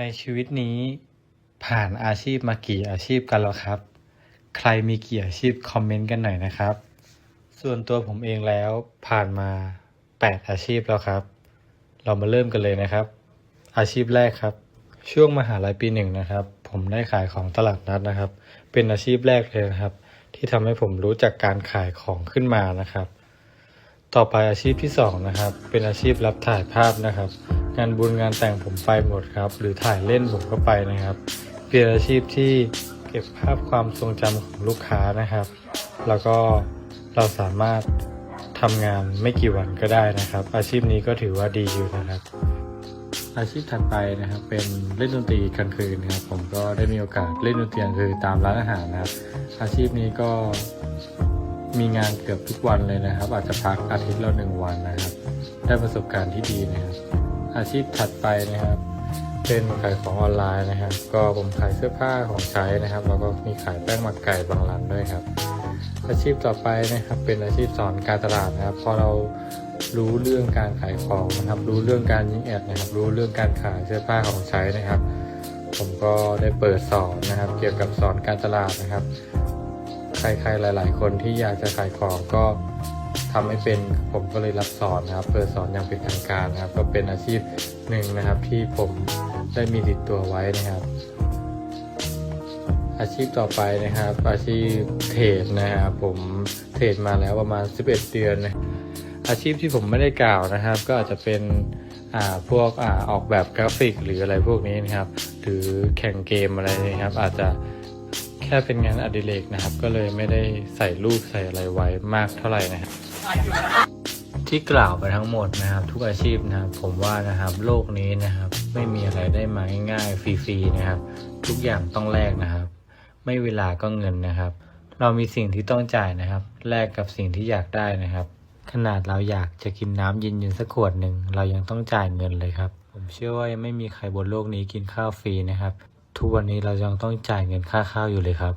ในชีวิตนี้ผ่านอาชีพมากี่อาชีพกันแล้วครับ ใครมีกี่อาชีพคอมเมนต์กันหน่อยนะครับ ส่วนตัวผมเองแล้วผ่านมา 8 อาชีพแล้วครับ เรามาเริ่มกันเลยนะครับ อาชีพแรกครับ ช่วงมหาลัยปีหนึ่งนะครับ ผมได้ขายของตลาดนัดนะครับ เป็นอาชีพแรกเลยนะครับ ที่ทำให้ผมรู้จักการขายของขึ้นมานะครับ ต่อไปอาชีพที่สองนะครับเป็นอาชีพรับถ่ายภาพนะครับ งานบุญงานแต่งผมไปหมดครับ หรือถ่ายเล่นผมก็ไปนะครับเป็นอาชีพที่เก็บภาพความทรงจำของลูกค้านะครับ แล้วก็เราสามารถทำงานไม่กี่วันก็ได้นะครับ อาชีพนี้ก็ถือว่าดีอยู่นะครับ อาชีพถัดไปนะครับ เป็นเล่นดนตรีกลางคืนนะครับผมก็ได้มีโอกาสเล่นดนตรีกลางคืนตามร้านอาหารนะครับ อาชีพนี้ก็มีงานเกือบทุกวันเลยนะครับ อาจจะพักอาทิตย์ละหนึ่งวันนะครับ ได้ประสบการณ์ที่ดีนะครับ อาชีพถัดไปนะครับ เป็นขายของออนไลน์นะครับ ก็ผมขายเสื้อผ้าของใช้นะครับ แล้วก็มีขายแป้งหมักไก่บางร้านด้วยครับ อาชีพต่อไปนะครับ เป็นอาชีพสอนการตลาดนะครับ พอเรารู้เรื่องการขายของนะครับ รู้เรื่องการยิงแอดนะครับ รู้เรื่องการขายเสื้อผ้าของใช้นะครับ ผมก็ได้เปิดสอนนะครับ เกี่ยวกับสอนการตลาดนะครับ ใครๆหลาย ๆ คนที่อยากจะขายของก็ ทำไม่เป็นผมก็เลยรับสอนนะครับเปิดสอนอย่างเป็นทางการนะครับ ก็เป็นอาชีพหนึ่งนะครับ ที่ผมได้มีติดตัวไว้นะครับ อาชีพต่อไปนะครับ อาชีพเทรดนะครับผมเทรดมาแล้วประมาณ 11 เดือนนะอาชีพที่ผมไม่ได้กล่าวนะครับ ก็อาจจะเป็นอ่าพวกอ่าออกแบบกราฟิกหรืออะไรพวกนี้นะครับ หรือแข่งเกมอะไรนะครับ อาจจะแค่เป็นงานอดิเรกนะครับ ก็เลยไม่ได้ใส่รูปใส่อะไรไว้มากเท่าไหร่นะครับ ที่กล่าวไปทั้งหมดนะครับ ทุกอาชีพนะครับผมว่านะครับ โลกนี้นะครับ ไม่มีอะไรได้มาง่ายๆฟรีๆนะครับ ทุกอย่างต้องแลกนะครับ ไม่เวลาก็เงินนะครับ เรามีสิ่งที่ต้องจ่ายนะครับแลกกับสิ่งที่อยากได้นะครับ ขนาดเราอยากจะกินน้ำเย็นๆสักขวดหนึ่งเรายังต้องจ่ายเงินเลยครับ ผมเชื่อว่ายังไม่มีใครบนโลกนี้กินข้าวฟรีนะครับ ทุกวันนี้เรายังต้องจ่ายเงินค่าข้าวอยู่เลยครับ